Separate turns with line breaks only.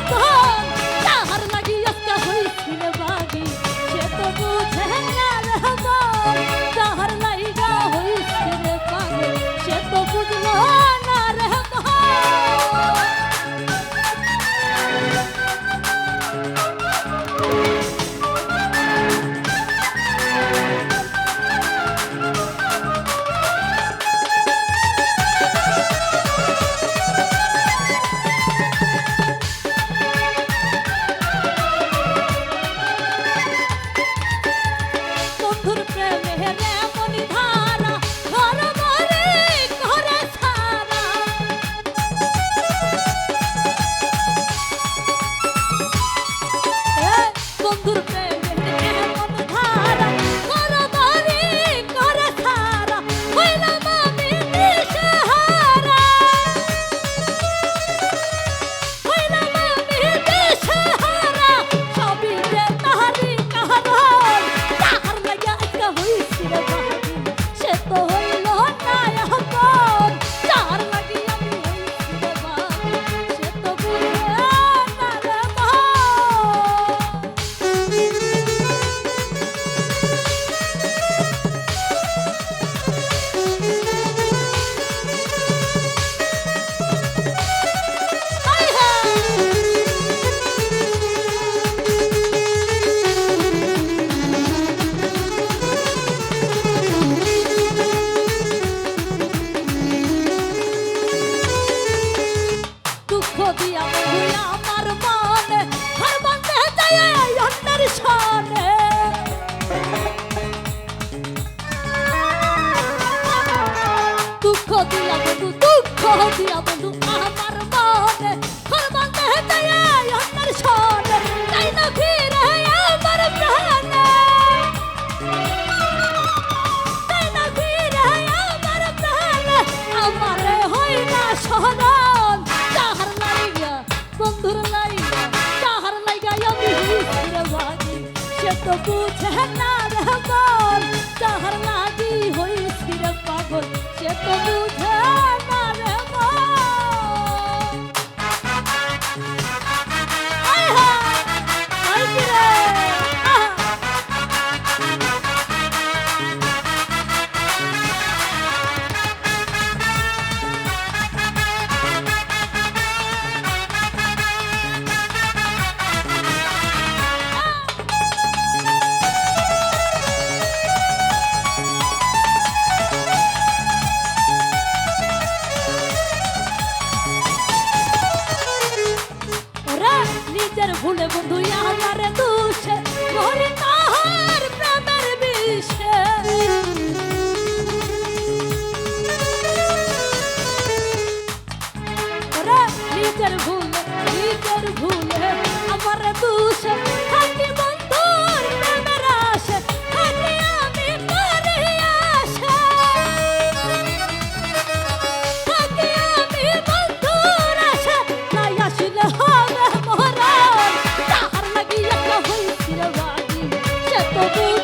মতন Yeah. দিয়া বন্ধু আমার মনে। ঘর বন্ধ হতে আপনার সনে। তাই না ফিরে আমার প্রাণে। তাই না ফিরে আমার প্রাণে। আমার হই না সহন তাহার লাইগা, বন্ধুর লাইগা তাহার লাইগা আমি হিসরে বাজি সে তো বুঝে না রে মন তাহার লাগি হইছিরে পাগল, সে তো Okay.